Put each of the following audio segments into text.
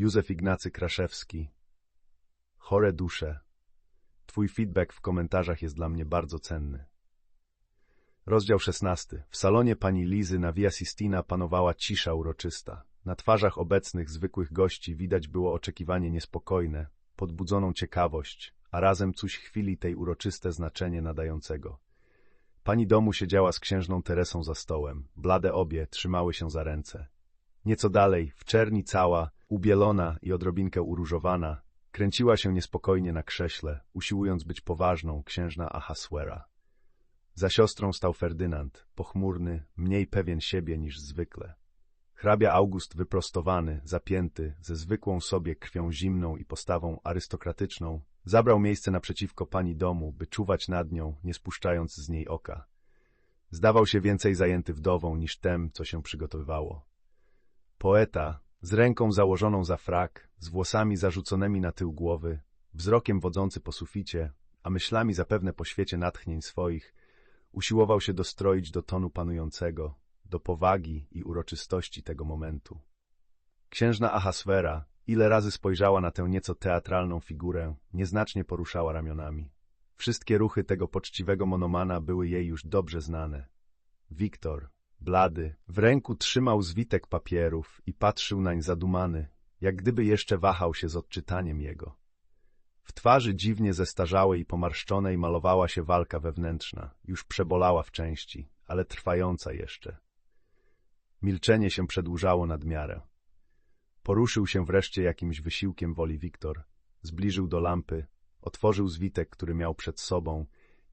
Józef Ignacy Kraszewski. Chore dusze. Twój feedback w komentarzach jest dla mnie bardzo cenny. Rozdział szesnasty. W salonie pani Lizy na Via Sistina panowała cisza uroczysta. Na twarzach obecnych, zwykłych gości widać było oczekiwanie niespokojne, podbudzoną ciekawość, a razem coś chwili tej uroczyste znaczenie nadającego. Pani domu siedziała z księżną Teresą za stołem. Blade obie trzymały się za ręce. Nieco dalej, w czerni cała, ubielona i odrobinkę uróżowana, kręciła się niespokojnie na krześle, usiłując być poważną księżna Ahaswera. Za siostrą stał Ferdynand, pochmurny, mniej pewien siebie niż zwykle. Hrabia August wyprostowany, zapięty, ze zwykłą sobie krwią zimną i postawą arystokratyczną, zabrał miejsce naprzeciwko pani domu, by czuwać nad nią, nie spuszczając z niej oka. Zdawał się więcej zajęty wdową niż tem, co się przygotowywało. Poeta, z ręką założoną za frak, z włosami zarzuconymi na tył głowy, wzrokiem wodzący po suficie, a myślami zapewne po świecie natchnień swoich, usiłował się dostroić do tonu panującego, do powagi i uroczystości tego momentu. Księżna Ahaswera, ile razy spojrzała na tę nieco teatralną figurę, nieznacznie poruszała ramionami. Wszystkie ruchy tego poczciwego monomana były jej już dobrze znane. Wiktor, blady, w ręku trzymał zwitek papierów i patrzył nań zadumany, jak gdyby jeszcze wahał się z odczytaniem jego. W twarzy dziwnie zestarzałej i pomarszczonej malowała się walka wewnętrzna, już przebolała w części, ale trwająca jeszcze. Milczenie się przedłużało nad miarę. Poruszył się wreszcie jakimś wysiłkiem woli Wiktor, zbliżył do lampy, otworzył zwitek, który miał przed sobą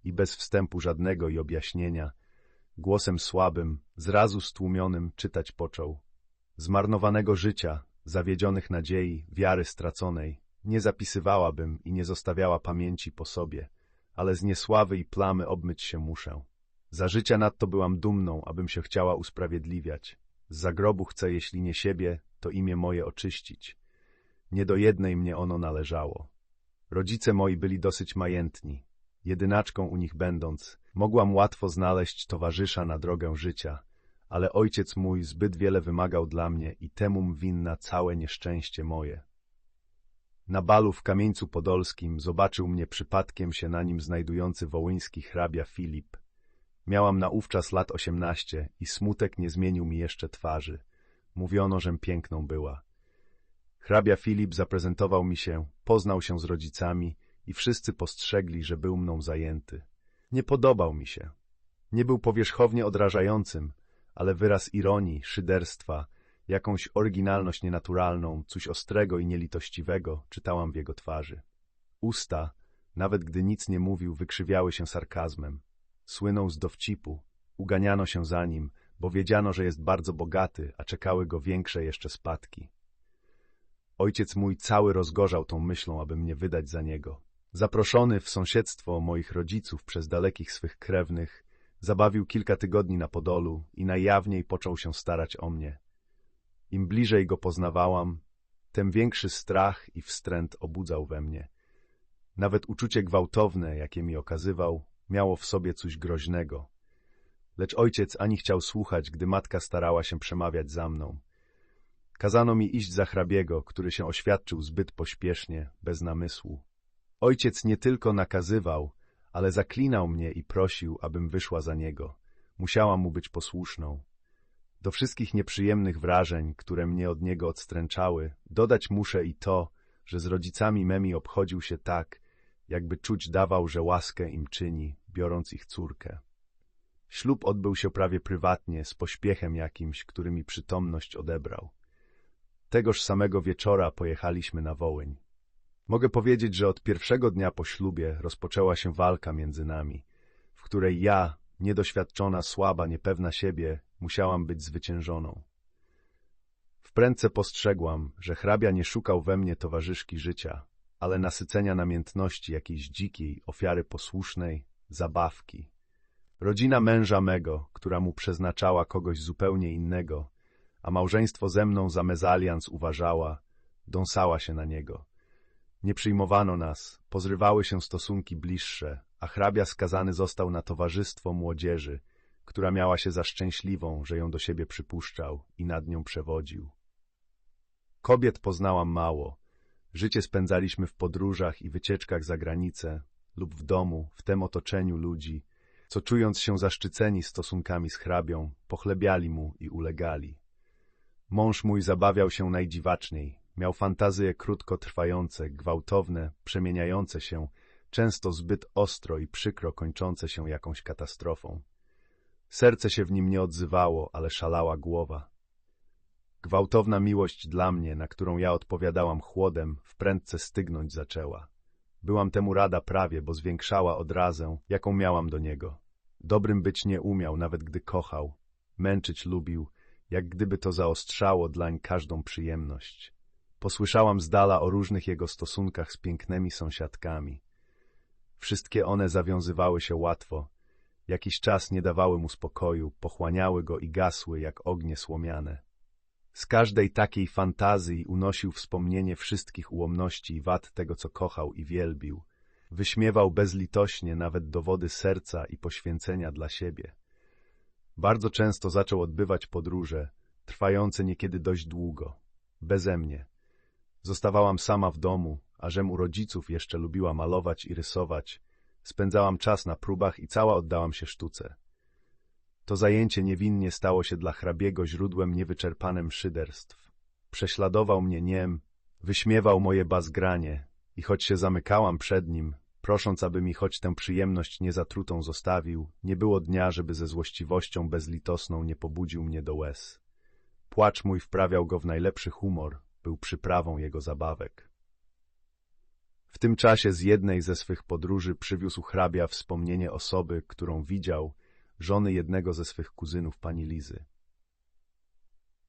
i bez wstępu żadnego i objaśnienia, głosem słabym, zrazu stłumionym czytać począł. Zmarnowanego życia, zawiedzionych nadziei, wiary straconej, nie zapisywałabym i nie zostawiała pamięci po sobie, ale z niesławy i plamy obmyć się muszę. Za życia nadto byłam dumną, abym się chciała usprawiedliwiać. Z zagrobu chcę, jeśli nie siebie, to imię moje oczyścić. Nie do jednej mnie ono należało. Rodzice moi byli dosyć majętni. Jedynaczką u nich będąc, mogłam łatwo znaleźć towarzysza na drogę życia, ale ojciec mój zbyt wiele wymagał dla mnie i temum winna całe nieszczęście moje. Na balu w Kamieńcu Podolskim zobaczył mnie przypadkiem się na nim znajdujący wołyński hrabia Filip. Miałam naówczas lat osiemnaście i smutek nie zmienił mi jeszcze twarzy. Mówiono, żem piękną była. Hrabia Filip zaprezentował mi się, poznał się z rodzicami i wszyscy postrzegli, że był mną zajęty. Nie podobał mi się. Nie był powierzchownie odrażającym, ale wyraz ironii, szyderstwa, jakąś oryginalność nienaturalną, coś ostrego i nielitościwego czytałam w jego twarzy. Usta, nawet gdy nic nie mówił, wykrzywiały się sarkazmem. Słynął z dowcipu, uganiano się za nim, bo wiedziano, że jest bardzo bogaty, a czekały go większe jeszcze spadki. Ojciec mój cały rozgorzał tą myślą, aby mnie wydać za niego. Zaproszony w sąsiedztwo moich rodziców przez dalekich swych krewnych, zabawił kilka tygodni na Podolu i najjawniej począł się starać o mnie. Im bliżej go poznawałam, tym większy strach i wstręt obudzał we mnie. Nawet uczucie gwałtowne, jakie mi okazywał, miało w sobie coś groźnego. Lecz ojciec ani chciał słuchać, gdy matka starała się przemawiać za mną. Kazano mi iść za hrabiego, który się oświadczył zbyt pośpiesznie, bez namysłu. Ojciec nie tylko nakazywał, ale zaklinał mnie i prosił, abym wyszła za niego. Musiałam mu być posłuszną. Do wszystkich nieprzyjemnych wrażeń, które mnie od niego odstręczały, dodać muszę i to, że z rodzicami memi obchodził się tak, jakby czuć dawał, że łaskę im czyni, biorąc ich córkę. Ślub odbył się prawie prywatnie, z pośpiechem jakimś, który mi przytomność odebrał. Tegoż samego wieczora pojechaliśmy na Wołyń. Mogę powiedzieć, że od pierwszego dnia po ślubie rozpoczęła się walka między nami, w której ja, niedoświadczona, słaba, niepewna siebie, musiałam być zwyciężoną. W prędce postrzegłam, że hrabia nie szukał we mnie towarzyszki życia, ale nasycenia namiętności jakiejś dzikiej, ofiary posłusznej, zabawki. Rodzina męża mego, która mu przeznaczała kogoś zupełnie innego, a małżeństwo ze mną za mezalians uważała, dąsała się na niego. Nie przyjmowano nas, pozrywały się stosunki bliższe, a hrabia skazany został na towarzystwo młodzieży, która miała się za szczęśliwą, że ją do siebie przypuszczał i nad nią przewodził. Kobiet poznałam mało. Życie spędzaliśmy w podróżach i wycieczkach za granicę lub w domu, w tem otoczeniu ludzi, co czując się zaszczyceni stosunkami z hrabią, pochlebiali mu i ulegali. Mąż mój zabawiał się najdziwaczniej, miał fantazje krótkotrwające, gwałtowne, przemieniające się, często zbyt ostro i przykro kończące się jakąś katastrofą. Serce się w nim nie odzywało, ale szalała głowa. Gwałtowna miłość dla mnie, na którą ja odpowiadałam chłodem, wprędce stygnąć zaczęła. Byłam temu rada prawie, bo zwiększała odrazę, jaką miałam do niego. Dobrym być nie umiał, nawet gdy kochał. Męczyć lubił, jak gdyby to zaostrzało dlań każdą przyjemność. Posłyszałam z dala o różnych jego stosunkach z pięknymi sąsiadkami. Wszystkie one zawiązywały się łatwo. Jakiś czas nie dawały mu spokoju, pochłaniały go i gasły jak ognie słomiane. Z każdej takiej fantazji unosił wspomnienie wszystkich ułomności i wad tego, co kochał i wielbił. Wyśmiewał bezlitośnie nawet dowody serca i poświęcenia dla siebie. Bardzo często zaczął odbywać podróże, trwające niekiedy dość długo. Beze mnie. Zostawałam sama w domu, a żem u rodziców jeszcze lubiła malować i rysować. Spędzałam czas na próbach i cała oddałam się sztuce. To zajęcie niewinnie stało się dla hrabiego źródłem niewyczerpanym szyderstw. Prześladował mnie niem, wyśmiewał moje bazgranie i choć się zamykałam przed nim, prosząc, aby mi choć tę przyjemność niezatrutą zostawił, nie było dnia, żeby ze złościwością bezlitosną nie pobudził mnie do łez. Płacz mój wprawiał go w najlepszy humor, był przyprawą jego zabawek. W tym czasie z jednej ze swych podróży przywiózł hrabia wspomnienie osoby, którą widział, żony jednego ze swych kuzynów pani Lizy.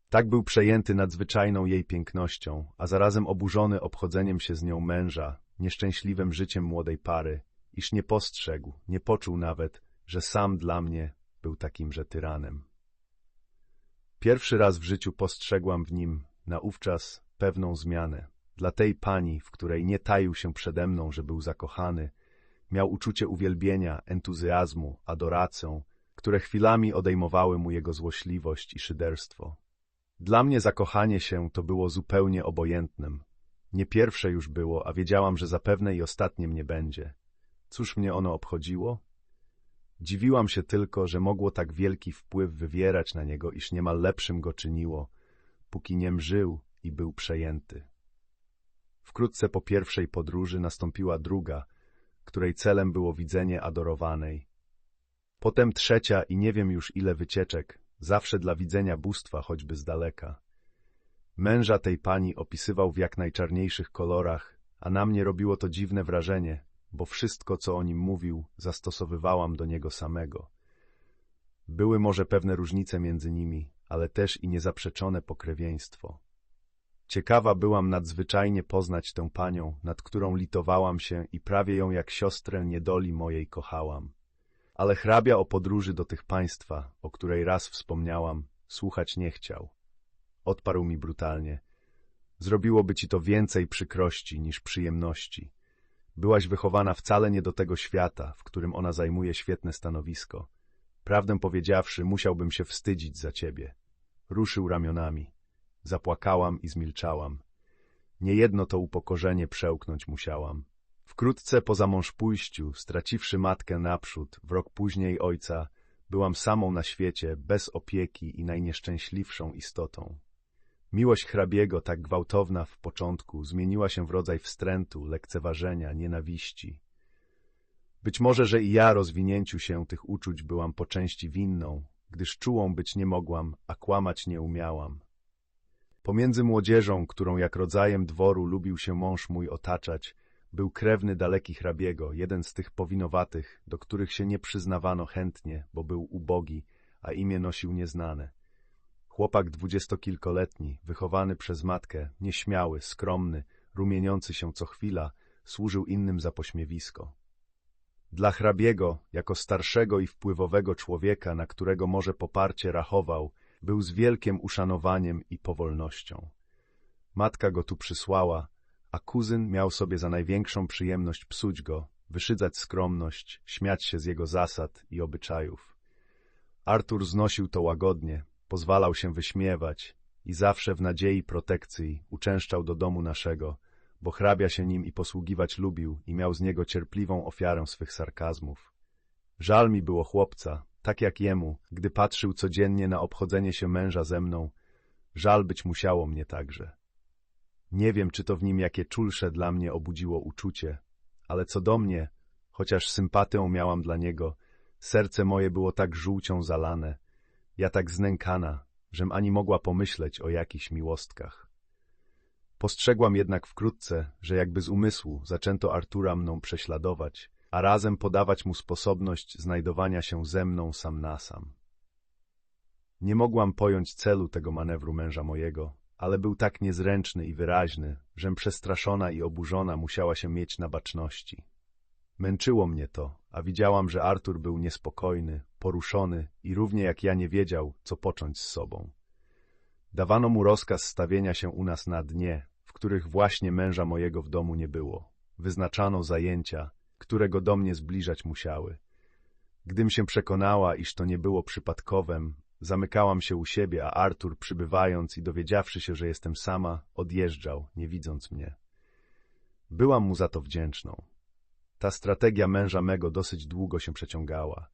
Tak był przejęty nadzwyczajną jej pięknością, a zarazem oburzony obchodzeniem się z nią męża, nieszczęśliwym życiem młodej pary, iż nie postrzegł, nie poczuł nawet, że sam dla mnie był takimże tyranem. Pierwszy raz w życiu postrzegłam w nim, naówczas, pewną zmianę. Dla tej pani, w której nie taił się przede mną, że był zakochany, miał uczucie uwielbienia, entuzjazmu, adoracją, które chwilami odejmowały mu jego złośliwość i szyderstwo. Dla mnie zakochanie się to było zupełnie obojętnym. Nie pierwsze już było, a wiedziałam, że zapewne i ostatnie mnie będzie. Cóż mnie ono obchodziło? Dziwiłam się tylko, że mogło tak wielki wpływ wywierać na niego, iż niemal lepszym go czyniło, póki niem żył i był przejęty. Wkrótce po pierwszej podróży nastąpiła druga, której celem było widzenie adorowanej. Potem trzecia i nie wiem już ile wycieczek, zawsze dla widzenia bóstwa choćby z daleka. Męża tej pani opisywał w jak najczarniejszych kolorach, a na mnie robiło to dziwne wrażenie, bo wszystko, co o nim mówił, zastosowywałam do niego samego. Były może pewne różnice między nimi, ale też i niezaprzeczone pokrewieństwo. Ciekawa byłam nadzwyczajnie poznać tę panią, nad którą litowałam się i prawie ją jak siostrę niedoli mojej kochałam. Ale hrabia o podróży do tych państwa, o której raz wspomniałam, słuchać nie chciał. Odparł mi brutalnie. Zrobiłoby ci to więcej przykrości niż przyjemności. Byłaś wychowana wcale nie do tego świata, w którym ona zajmuje świetne stanowisko. Prawdę powiedziawszy, musiałbym się wstydzić za ciebie. Ruszył ramionami. Zapłakałam i zmilczałam. Niejedno to upokorzenie przełknąć musiałam. Wkrótce po zamążpójściu, straciwszy matkę naprzód, w rok później ojca, byłam samą na świecie, bez opieki i najnieszczęśliwszą istotą. Miłość hrabiego, tak gwałtowna w początku, zmieniła się w rodzaj wstrętu, lekceważenia, nienawiści. Być może, że i ja rozwinięciu się tych uczuć byłam po części winną, gdyż czułą być nie mogłam, a kłamać nie umiałam. Pomiędzy młodzieżą, którą jak rodzajem dworu lubił się mąż mój otaczać, był krewny daleki hrabiego, jeden z tych powinowatych, do których się nie przyznawano chętnie, bo był ubogi, a imię nosił nieznane. Chłopak dwudziestokilkoletni, wychowany przez matkę, nieśmiały, skromny, rumieniący się co chwila, służył innym za pośmiewisko. Dla hrabiego, jako starszego i wpływowego człowieka, na którego może poparcie rachował, był z wielkim uszanowaniem i powolnością. Matka go tu przysłała, a kuzyn miał sobie za największą przyjemność psuć go, wyszydzać skromność, śmiać się z jego zasad i obyczajów. Artur znosił to łagodnie, pozwalał się wyśmiewać i zawsze w nadziei protekcji uczęszczał do domu naszego, bo hrabia się nim i posługiwać lubił i miał z niego cierpliwą ofiarę swych sarkazmów. Żal mi było chłopca, tak jak jemu, gdy patrzył codziennie na obchodzenie się męża ze mną, żal być musiało mnie także. Nie wiem, czy to w nim jakie czulsze dla mnie obudziło uczucie, ale co do mnie, chociaż sympatią miałam dla niego, serce moje było tak żółcią zalane, ja tak znękana, żem ani mogła pomyśleć o jakichś miłostkach. Postrzegłam jednak wkrótce, że jakby z umysłu zaczęto Artura mną prześladować, a razem podawać mu sposobność znajdowania się ze mną sam na sam. Nie mogłam pojąć celu tego manewru męża mojego, ale był tak niezręczny i wyraźny, żem przestraszona i oburzona musiała się mieć na baczności. Męczyło mnie to, a widziałam, że Artur był niespokojny, poruszony i równie jak ja nie wiedział, co począć z sobą. Dawano mu rozkaz stawienia się u nas na dnie, w których właśnie męża mojego w domu nie było. Wyznaczano zajęcia, które go do mnie zbliżać musiały. Gdym się przekonała, iż to nie było przypadkowem, zamykałam się u siebie, a Artur, przybywając i dowiedziawszy się, że jestem sama, odjeżdżał, nie widząc mnie. Byłam mu za to wdzięczną. Ta strategia męża mego dosyć długo się przeciągała.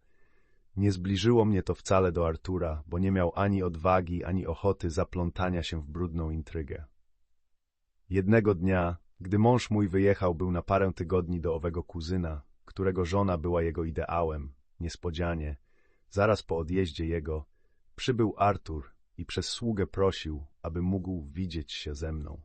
Nie zbliżyło mnie to wcale do Artura, bo nie miał ani odwagi, ani ochoty zaplątania się w brudną intrygę. Jednego dnia, gdy mąż mój wyjechał był na parę tygodni do owego kuzyna, którego żona była jego ideałem, niespodzianie, zaraz po odjeździe jego, przybył Artur i przez sługę prosił, aby mógł widzieć się ze mną.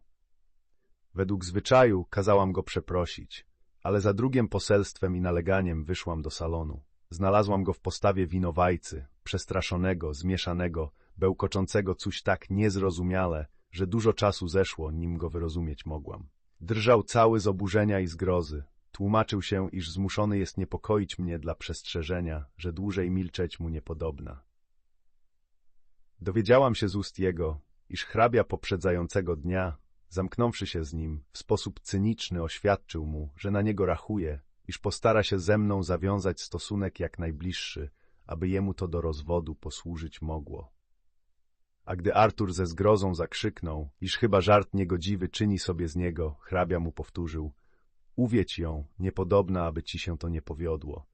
Według zwyczaju kazałam go przeprosić, ale za drugim poselstwem i naleganiem wyszłam do salonu. Znalazłam go w postawie winowajcy, przestraszonego, zmieszanego, bełkoczącego coś tak niezrozumiale, że dużo czasu zeszło, nim go wyrozumieć mogłam. Drżał cały z oburzenia i zgrozy. Tłumaczył się, iż zmuszony jest niepokoić mnie dla przestrzeżenia, że dłużej milczeć mu niepodobna. Dowiedziałam się z ust jego, iż hrabia poprzedzającego dnia Zamknąwszy się z nim, w sposób cyniczny oświadczył mu, że na niego rachuje, iż postara się ze mną zawiązać stosunek jak najbliższy, aby jemu to do rozwodu posłużyć mogło. A gdy Artur ze zgrozą zakrzyknął, iż chyba żart niegodziwy czyni sobie z niego, hrabia mu powtórzył — Uwiedź ją, niepodobna, aby ci się to nie powiodło.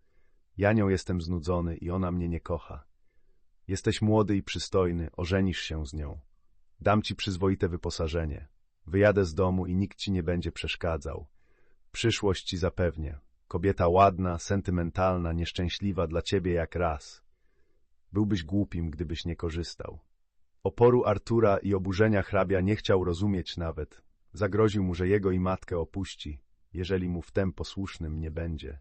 Ja nią jestem znudzony i ona mnie nie kocha. Jesteś młody i przystojny, ożenisz się z nią. Dam ci przyzwoite wyposażenie. Wyjadę z domu i nikt ci nie będzie przeszkadzał. Przyszłość ci zapewnię. Kobieta ładna, sentymentalna, nieszczęśliwa dla ciebie jak raz. Byłbyś głupim, gdybyś nie korzystał. Oporu Artura i oburzenia hrabia nie chciał rozumieć nawet. Zagroził mu, że jego i matkę opuści, jeżeli mu w tem posłusznym nie będzie.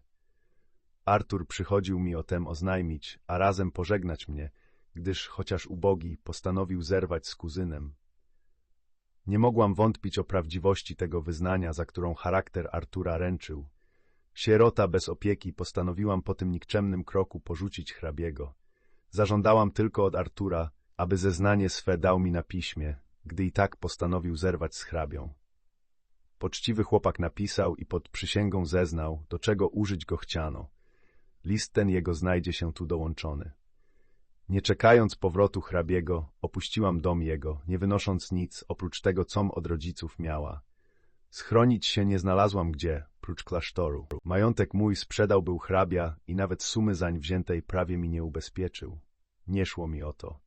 Artur przychodził mi o tem oznajmić, a razem pożegnać mnie, gdyż, chociaż ubogi, postanowił zerwać z kuzynem. Nie mogłam wątpić o prawdziwości tego wyznania, za którą charakter Artura ręczył. Sierota bez opieki postanowiłam po tym nikczemnym kroku porzucić hrabiego. Zażądałam tylko od Artura, aby zeznanie swe dał mi na piśmie, gdy i tak postanowił zerwać z hrabią. Poczciwy chłopak napisał i pod przysięgą zeznał, do czego użyć go chciano. List ten jego znajdzie się tu dołączony. Nie czekając powrotu hrabiego, opuściłam dom jego, nie wynosząc nic, oprócz tego, com od rodziców miała. Schronić się nie znalazłam gdzie, prócz klasztoru. Majątek mój sprzedał był hrabia i nawet sumy zań wziętej prawie mi nie ubezpieczył. Nie szło mi o to.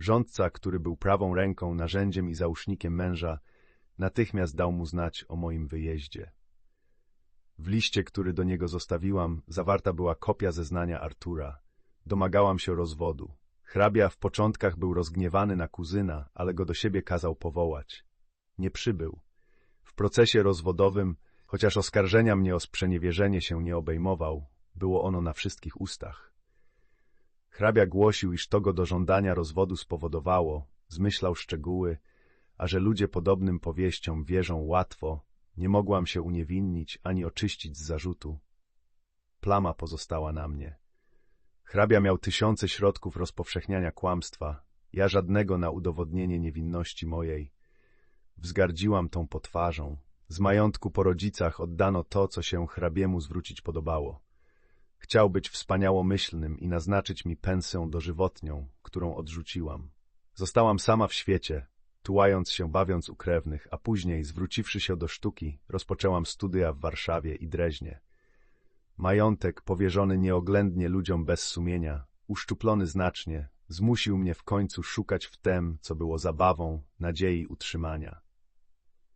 Rządca, który był prawą ręką, narzędziem i załóżnikiem męża, natychmiast dał mu znać o moim wyjeździe. W liście, który do niego zostawiłam, zawarta była kopia zeznania Artura – Domagałam się rozwodu. Hrabia w początkach był rozgniewany na kuzyna, ale go do siebie kazał powołać. Nie przybył. W procesie rozwodowym, chociaż oskarżenia mnie o sprzeniewierzenie się nie obejmował, było ono na wszystkich ustach. Hrabia głosił, iż to go do żądania rozwodu spowodowało, zmyślał szczegóły, a że ludzie podobnym powieściom wierzą łatwo, nie mogłam się uniewinnić ani oczyścić z zarzutu. Plama pozostała na mnie. Hrabia miał tysiące środków rozpowszechniania kłamstwa, ja żadnego na udowodnienie niewinności mojej. Wzgardziłam tą potwarzą. Z majątku po rodzicach oddano to, co się hrabiemu zwrócić podobało. Chciał być wspaniałomyślnym i naznaczyć mi pensję dożywotnią, którą odrzuciłam. Zostałam sama w świecie, tułając się, bawiąc u krewnych, a później, zwróciwszy się do sztuki, rozpoczęłam studia w Warszawie i Dreźnie. Majątek, powierzony nieoględnie ludziom bez sumienia, uszczuplony znacznie, zmusił mnie w końcu szukać w tem, co było zabawą, nadziei utrzymania.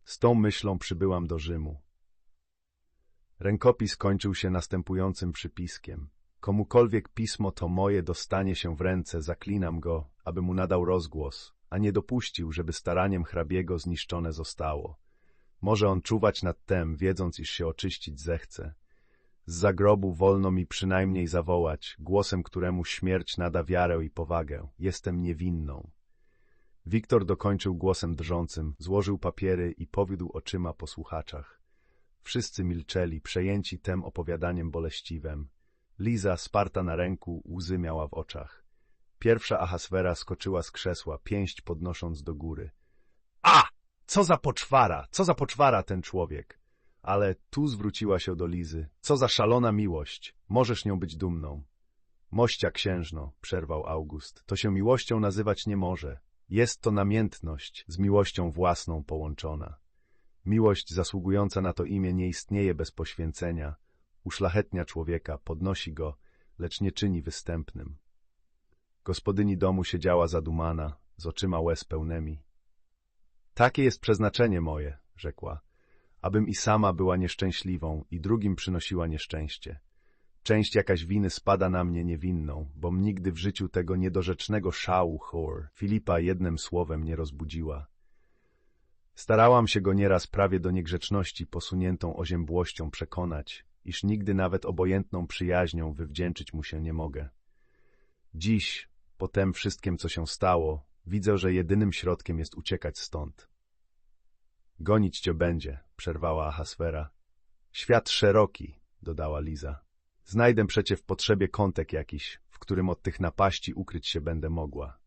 Z tą myślą przybyłam do Rzymu. Rękopis kończył się następującym przypiskiem. Komukolwiek pismo to moje dostanie się w ręce, zaklinam go, aby mu nadał rozgłos, a nie dopuścił, żeby staraniem hrabiego zniszczone zostało. Może on czuwać nad tem, wiedząc, iż się oczyścić zechce. Z zagrobu wolno mi przynajmniej zawołać, głosem któremu śmierć nada wiarę i powagę. Jestem niewinną. Wiktor dokończył głosem drżącym, złożył papiery i powiódł oczyma po słuchaczach. Wszyscy milczeli, przejęci tem opowiadaniem boleściwem. Liza, sparta na ręku, łzy miała w oczach. Pierwsza Ahaswera skoczyła z krzesła, pięść podnosząc do góry. A! Co za poczwara! Co za poczwara ten człowiek! Ale tu zwróciła się do Lizy. Co za szalona miłość! Możesz nią być dumną. Mościa księżno, przerwał August, to się miłością nazywać nie może. Jest to namiętność z miłością własną połączona. Miłość zasługująca na to imię nie istnieje bez poświęcenia, uszlachetnia człowieka, podnosi go, lecz nie czyni występnym. Gospodyni domu siedziała zadumana, z oczyma łez pełnymi. Takie jest przeznaczenie moje, rzekła, abym i sama była nieszczęśliwą i drugim przynosiła nieszczęście. Część jakaś winy spada na mnie niewinną, bom nigdy w życiu tego niedorzecznego szału chor Filipa jednym słowem nie rozbudziła. Starałam się go nieraz prawie do niegrzeczności posuniętą oziębłością przekonać, iż nigdy nawet obojętną przyjaźnią wywdzięczyć mu się nie mogę. Dziś, po tem wszystkim, co się stało, widzę, że jedynym środkiem jest uciekać stąd. Gonić cię będzie, przerwała Ahasfera. Świat szeroki, dodała Liza. Znajdę przecie w potrzebie kątek jakiś, w którym od tych napaści ukryć się będę mogła.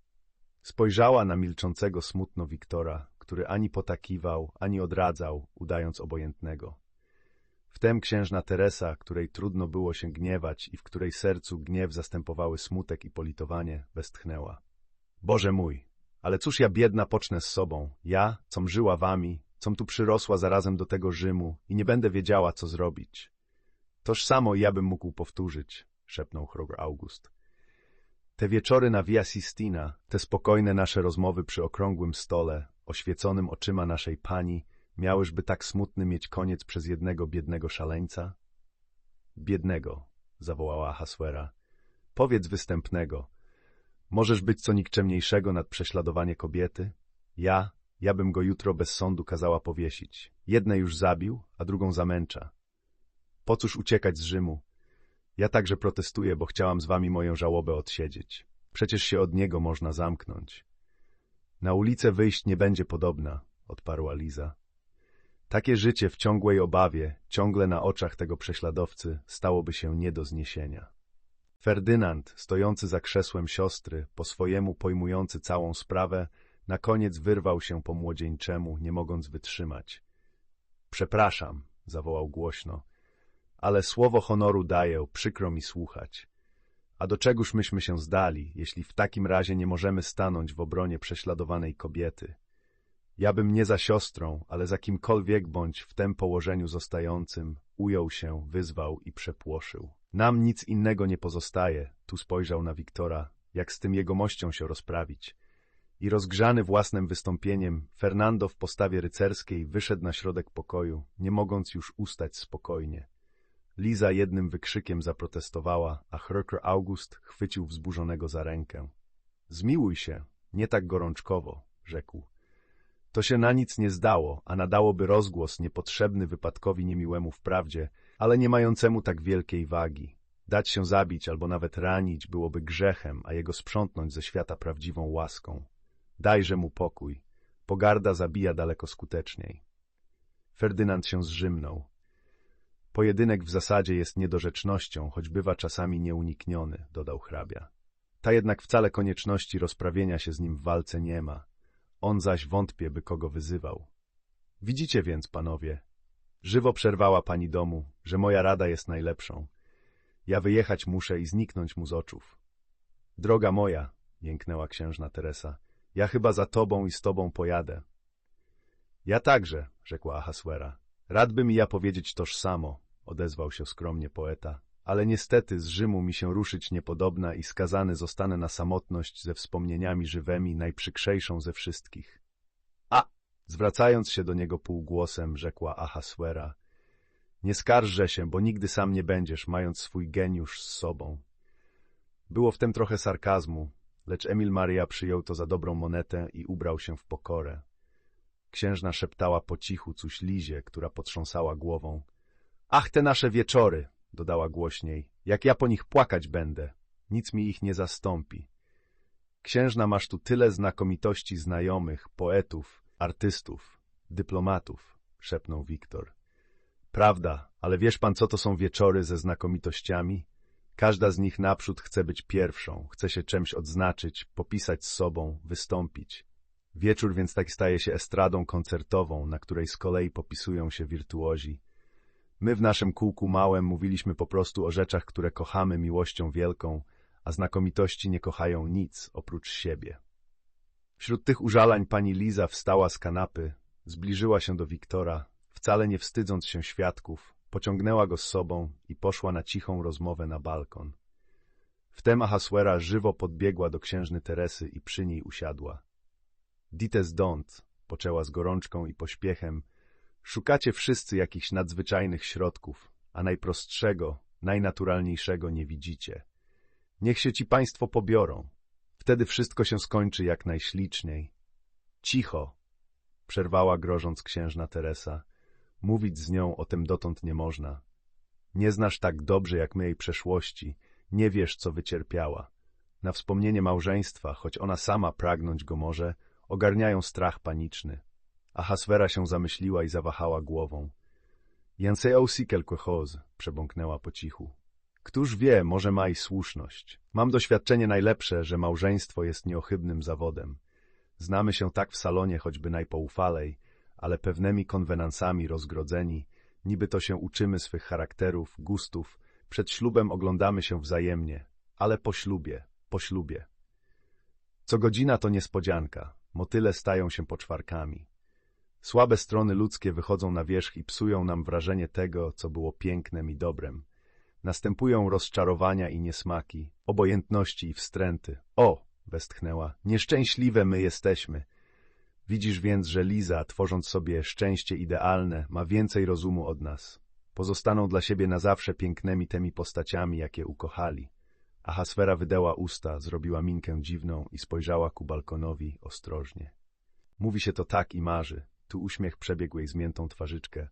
Spojrzała na milczącego smutno Wiktora, który ani potakiwał, ani odradzał, udając obojętnego. Wtem księżna Teresa, której trudno było się gniewać i w której sercu gniew zastępowały smutek i politowanie, westchnęła. Boże mój, ale cóż ja biedna pocznę z sobą, ja, com żyła wami, com tu przyrosła zarazem do tego Rzymu i nie będę wiedziała, co zrobić. Toż samo ja bym mógł powtórzyć, szepnął chrobr August. Te wieczory na Via Sistina, te spokojne nasze rozmowy przy okrągłym stole, oświeconym oczyma naszej pani, miałyżby tak smutny mieć koniec przez jednego biednego szaleńca? Biednego, zawołała Haswera. Powiedz występnego. Możesz być co nikczemniejszego nad prześladowanie kobiety? Ja, ja bym go jutro bez sądu kazała powiesić. Jedne już zabił, a drugą zamęcza. Po cóż uciekać z Rzymu? Ja także protestuję, bo chciałam z wami moją żałobę odsiedzieć. Przecież się od niego można zamknąć. Na ulicę wyjść nie będzie podobna, odparła Liza. Takie życie w ciągłej obawie, ciągle na oczach tego prześladowcy, stałoby się nie do zniesienia. Ferdynand, stojący za krzesłem siostry, po swojemu pojmujący całą sprawę, na koniec wyrwał się po młodzieńczemu, nie mogąc wytrzymać. Przepraszam, zawołał głośno, ale słowo honoru daję, przykro mi słuchać. A do czegoż myśmy się zdali, jeśli w takim razie nie możemy stanąć w obronie prześladowanej kobiety? Ja bym nie za siostrą, ale za kimkolwiek bądź w tym położeniu zostającym, ujął się, wyzwał i przepłoszył. Nam nic innego nie pozostaje, tu spojrzał na Wiktora, jak z tym jegomością się rozprawić. I rozgrzany własnym wystąpieniem, Fernando w postawie rycerskiej wyszedł na środek pokoju, nie mogąc już ustać spokojnie. Liza jednym wykrzykiem zaprotestowała, a Hröker August chwycił wzburzonego za rękę. Zmiłuj się, nie tak gorączkowo, rzekł. To się na nic nie zdało, a nadałoby rozgłos niepotrzebny wypadkowi niemiłemu wprawdzie, ale nie mającemu tak wielkiej wagi. Dać się zabić albo nawet ranić byłoby grzechem, a jego sprzątnąć ze świata prawdziwą łaską. Dajże mu pokój. Pogarda zabija daleko skuteczniej. Ferdynand się zrzymnął. Pojedynek w zasadzie jest niedorzecznością, choć bywa czasami nieunikniony, dodał hrabia. Ta jednak wcale konieczności rozprawienia się z nim w walce nie ma. On zaś wątpię, by kogo wyzywał. Widzicie więc, panowie, żywo przerwała pani domu, że moja rada jest najlepszą. Ja wyjechać muszę i zniknąć mu z oczów. Droga moja, jęknęła księżna Teresa, Ja chyba za tobą i z tobą pojadę. Ja także, rzekła Ahaswera. Radby mi ja powiedzieć toż samo, odezwał się skromnie poeta. Ale niestety z Rzymu mi się ruszyć niepodobna i skazany zostanę na samotność ze wspomnieniami żywymi, najprzykrzejszą ze wszystkich. A! Zwracając się do niego półgłosem, rzekła Ahaswera. Nie skarżę się, bo nigdy sam nie będziesz, mając swój geniusz z sobą. Było w tym trochę sarkazmu, lecz Emil Maria przyjął to za dobrą monetę i ubrał się w pokorę. Księżna szeptała po cichu coś Lizie, która potrząsała głową. Ach, te nasze wieczory, dodała głośniej, jak ja po nich płakać będę. Nic mi ich nie zastąpi. Księżna, masz tu tyle znakomitości znajomych, poetów, artystów, dyplomatów, szepnął Wiktor. Prawda, ale wiesz pan, co to są wieczory ze znakomitościami? Każda z nich naprzód chce być pierwszą, chce się czymś odznaczyć, popisać z sobą, wystąpić. Wieczór więc tak staje się estradą koncertową, na której z kolei popisują się wirtuozi. My w naszym kółku małym mówiliśmy po prostu o rzeczach, które kochamy miłością wielką, a znakomitości nie kochają nic oprócz siebie. Wśród tych użalań pani Liza wstała z kanapy, zbliżyła się do Wiktora, wcale nie wstydząc się świadków, pociągnęła go z sobą i poszła na cichą rozmowę na balkon. Wtem Ahaswera żywo podbiegła do księżny Teresy i przy niej usiadła. Dites dont, poczęła z gorączką i pośpiechem, szukacie wszyscy jakichś nadzwyczajnych środków, a najprostszego, najnaturalniejszego nie widzicie. Niech się ci państwo pobiorą. Wtedy wszystko się skończy jak najśliczniej. Cicho, przerwała grożąc księżna Teresa. Mówić z nią o tym dotąd nie można. Nie znasz tak dobrze jak my jej przeszłości, nie wiesz, co wycierpiała. Na wspomnienie małżeństwa, choć ona sama pragnąć go może, ogarniają strach paniczny. A się zamyśliła i zawahała głową. Aussi quelque chose, przebąknęła po cichu. Któż wie, może ma i słuszność. Mam doświadczenie najlepsze, że małżeństwo jest nieochybnym zawodem. Znamy się tak w salonie choćby najpoufalej, ale pewnymi konwenansami rozgrodzeni, niby to się uczymy swych charakterów, gustów, przed ślubem oglądamy się wzajemnie, ale po ślubie, po ślubie. Co godzina to niespodzianka, motyle stają się poczwarkami. Słabe strony ludzkie wychodzą na wierzch i psują nam wrażenie tego, co było pięknem i dobrem. Następują rozczarowania i niesmaki, obojętności i wstręty. O, westchnęła, nieszczęśliwe my jesteśmy. Widzisz więc, że Liza, tworząc sobie szczęście idealne, ma więcej rozumu od nas. Pozostaną dla siebie na zawsze pięknymi tymi postaciami, jakie ukochali. A Hasfera wydęła usta, zrobiła minkę dziwną i spojrzała ku balkonowi ostrożnie. Mówi się to tak i marzy. Tu uśmiech przebiegł jej zmiętą twarzyczkę.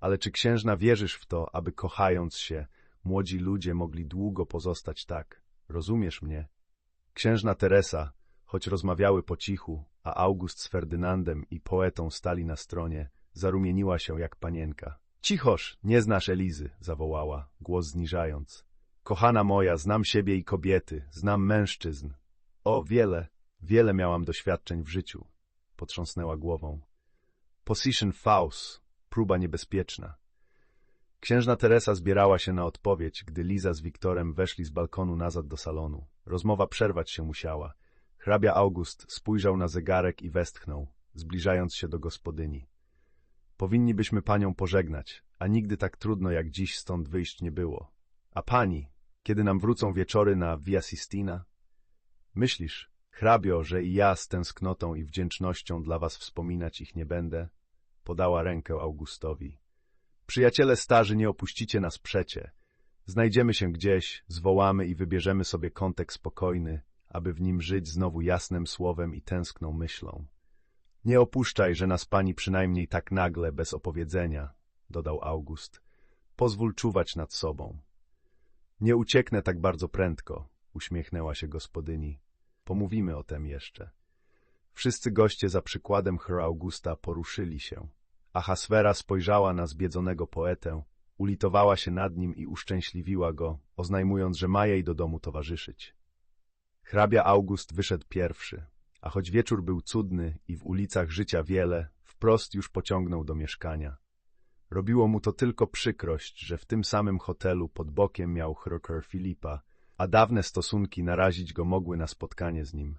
Ale czy księżna wierzysz w to, aby kochając się, młodzi ludzie mogli długo pozostać tak? Rozumiesz mnie? Księżna Teresa, choć rozmawiały po cichu, a August z Ferdynandem i poetą stali na stronie, zarumieniła się jak panienka. Cichoż, nie znasz Elizy, zawołała, głos zniżając. Kochana moja, znam siebie i kobiety, znam mężczyzn. O, wiele, wiele miałam doświadczeń w życiu. Potrząsnęła głową. Position Faust, próba niebezpieczna. Księżna Teresa zbierała się na odpowiedź, gdy Liza z Wiktorem weszli z balkonu nazad do salonu. Rozmowa przerwać się musiała. Hrabia August spojrzał na zegarek i westchnął, zbliżając się do gospodyni. Powinni byśmy panią pożegnać, a nigdy tak trudno jak dziś stąd wyjść nie było. A pani, kiedy nam wrócą wieczory na Via Sistina? Myślisz, hrabio, że i ja z tęsknotą i wdzięcznością dla was wspominać ich nie będę? Podała rękę Augustowi. Przyjaciele starzy, nie opuścicie nas przecie. Znajdziemy się gdzieś, zwołamy i wybierzemy sobie kątek spokojny, aby w nim żyć znowu jasnym słowem i tęskną myślą. Nie opuszczaj, że nas pani przynajmniej tak nagle, bez opowiedzenia, dodał August. Pozwól czuwać nad sobą. Nie ucieknę tak bardzo prędko, uśmiechnęła się gospodyni. Pomówimy o tem jeszcze. Wszyscy goście za przykładem Hr Augusta poruszyli się. Ahaswera spojrzała na zbiedzonego poetę, ulitowała się nad nim i uszczęśliwiła go, oznajmując, że ma jej do domu towarzyszyć. Hrabia August wyszedł pierwszy, a choć wieczór był cudny i w ulicach życia wiele, wprost już pociągnął do mieszkania. Robiło mu to tylko przykrość, że w tym samym hotelu pod bokiem miał Chroker Filipa, a dawne stosunki narazić go mogły na spotkanie z nim.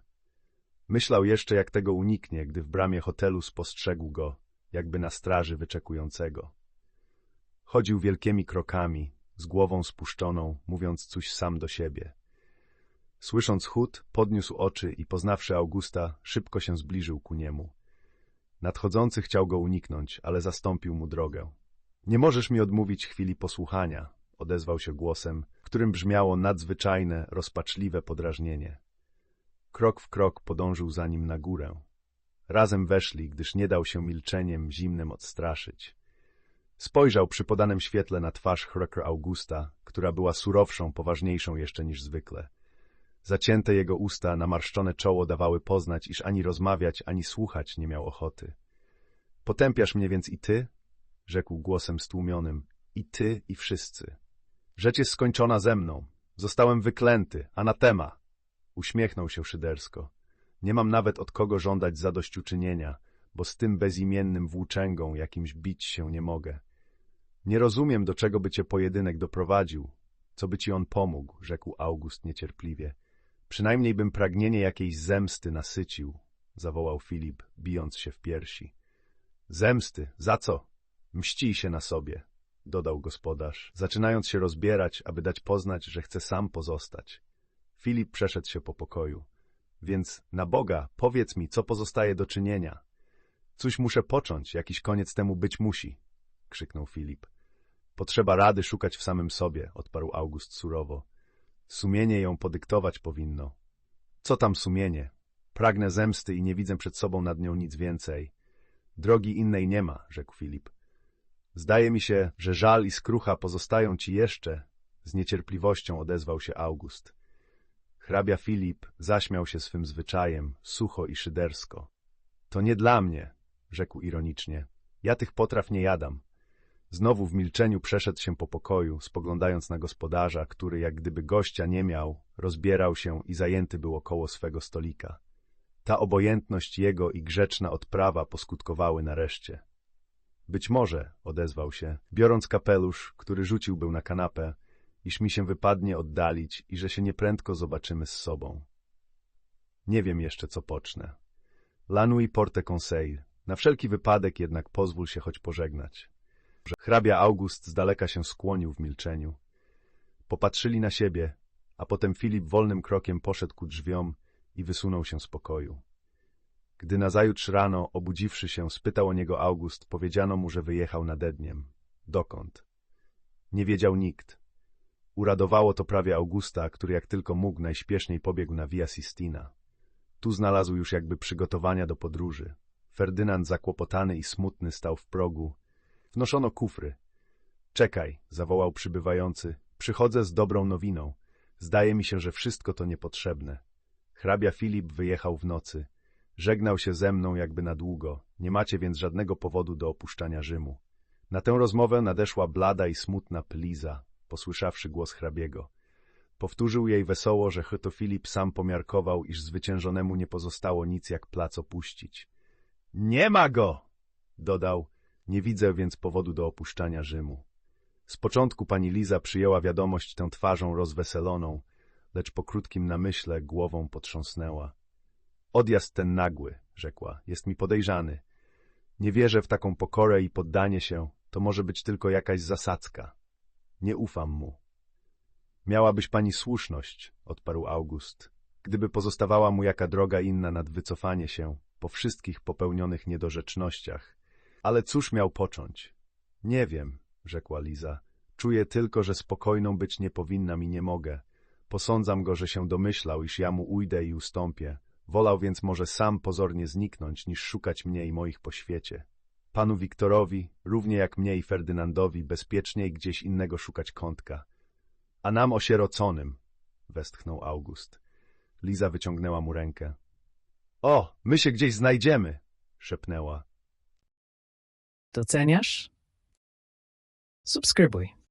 Myślał jeszcze, jak tego uniknie, gdy w bramie hotelu spostrzegł go, jakby na straży wyczekującego. Chodził wielkimi krokami, z głową spuszczoną, mówiąc coś sam do siebie. Słysząc chód, podniósł oczy i poznawszy Augusta, szybko się zbliżył ku niemu. Nadchodzący chciał go uniknąć, ale zastąpił mu drogę. Nie możesz mi odmówić chwili posłuchania, odezwał się głosem, którym brzmiało nadzwyczajne, rozpaczliwe podrażnienie. Krok w krok podążył za nim na górę. Razem weszli, gdyż nie dał się milczeniem zimnym odstraszyć. Spojrzał przy podanym świetle na twarz Hrocker Augusta, która była surowszą, poważniejszą jeszcze niż zwykle. Zacięte jego usta, namarszczone czoło dawały poznać, iż ani rozmawiać, ani słuchać nie miał ochoty. Potępiasz mnie więc i ty? rzekł głosem stłumionym. I ty, i wszyscy. Rzecz jest skończona ze mną. Zostałem wyklęty, anatema. Uśmiechnął się szydersko. Nie mam nawet od kogo żądać zadośćuczynienia, bo z tym bezimiennym włóczęgą jakimś bić się nie mogę. Nie rozumiem, do czego by cię pojedynek doprowadził, co by ci on pomógł, rzekł August niecierpliwie. Przynajmniej bym pragnienie jakiejś zemsty nasycił, zawołał Filip, bijąc się w piersi. Zemsty, za co? Mścij się na sobie, dodał gospodarz, zaczynając się rozbierać, aby dać poznać, że chce sam pozostać. Filip przeszedł się po pokoju. Więc, na Boga, powiedz mi, co pozostaje do czynienia. Coś muszę począć, jakiś koniec temu być musi, krzyknął Filip. Potrzeba rady szukać w samym sobie, odparł August surowo. Sumienie ją podyktować powinno. Co tam sumienie? Pragnę zemsty i nie widzę przed sobą nad nią nic więcej. Drogi innej nie ma, rzekł Filip. Zdaje mi się, że żal i skrucha pozostają ci jeszcze, z niecierpliwością odezwał się August. Hrabia Filip zaśmiał się swym zwyczajem, sucho i szydersko. To nie dla mnie, rzekł ironicznie. Ja tych potraw nie jadam. Znowu w milczeniu przeszedł się po pokoju, spoglądając na gospodarza, który jak gdyby gościa nie miał, rozbierał się i zajęty był około swego stolika. Ta obojętność jego i grzeczna odprawa poskutkowały nareszcie. Być może, odezwał się, biorąc kapelusz, który rzucił był na kanapę, iż mi się wypadnie oddalić i że się nieprędko zobaczymy z sobą. Nie wiem jeszcze, co pocznę. Lanui porte conseil. Na wszelki wypadek jednak pozwól się choć pożegnać. Hrabia August z daleka się skłonił w milczeniu. Popatrzyli na siebie, a potem Filip wolnym krokiem poszedł ku drzwiom i wysunął się z pokoju. Gdy nazajutrz rano, obudziwszy się, spytał o niego August, powiedziano mu, że wyjechał nad Edniem. Dokąd? Nie wiedział nikt. Uradowało to prawie Augusta, który jak tylko mógł najśpieszniej pobiegł na Via Sistina. Tu znalazł już jakby przygotowania do podróży. Ferdynand zakłopotany i smutny stał w progu. Wnoszono kufry. Czekaj, zawołał przybywający. Przychodzę z dobrą nowiną. Zdaje mi się, że wszystko to niepotrzebne. Hrabia Filip wyjechał w nocy. Żegnał się ze mną jakby na długo. Nie macie więc żadnego powodu do opuszczania Rzymu. Na tę rozmowę nadeszła blada i smutna Pliza, posłyszawszy głos hrabiego. Powtórzył jej wesoło, że to Filip sam pomiarkował, iż zwyciężonemu nie pozostało nic jak plac opuścić. Nie ma go! dodał. Nie widzę więc powodu do opuszczania Rzymu. Z początku pani Liza przyjęła wiadomość tę twarzą rozweseloną, lecz po krótkim namyśle głową potrząsnęła. Odjazd ten nagły, rzekła, jest mi podejrzany. Nie wierzę w taką pokorę i poddanie się, to może być tylko jakaś zasadzka. Nie ufam mu. Miałabyś pani słuszność, odparł August, gdyby pozostawała mu jaka droga inna nad wycofanie się po wszystkich popełnionych niedorzecznościach. Ale cóż miał począć? Nie wiem, rzekła Liza. Czuję tylko, że spokojną być nie powinnam i nie mogę. Posądzam go, że się domyślał, iż ja mu ujdę i ustąpię. Wolał więc może sam pozornie zniknąć, niż szukać mnie i moich po świecie. Panu Wiktorowi, równie jak mnie i Ferdynandowi, bezpieczniej gdzieś innego szukać kątka. A nam osieroconym, westchnął August. Liza wyciągnęła mu rękę. O, my się gdzieś znajdziemy, szepnęła. Doceniasz? Subskrybuj.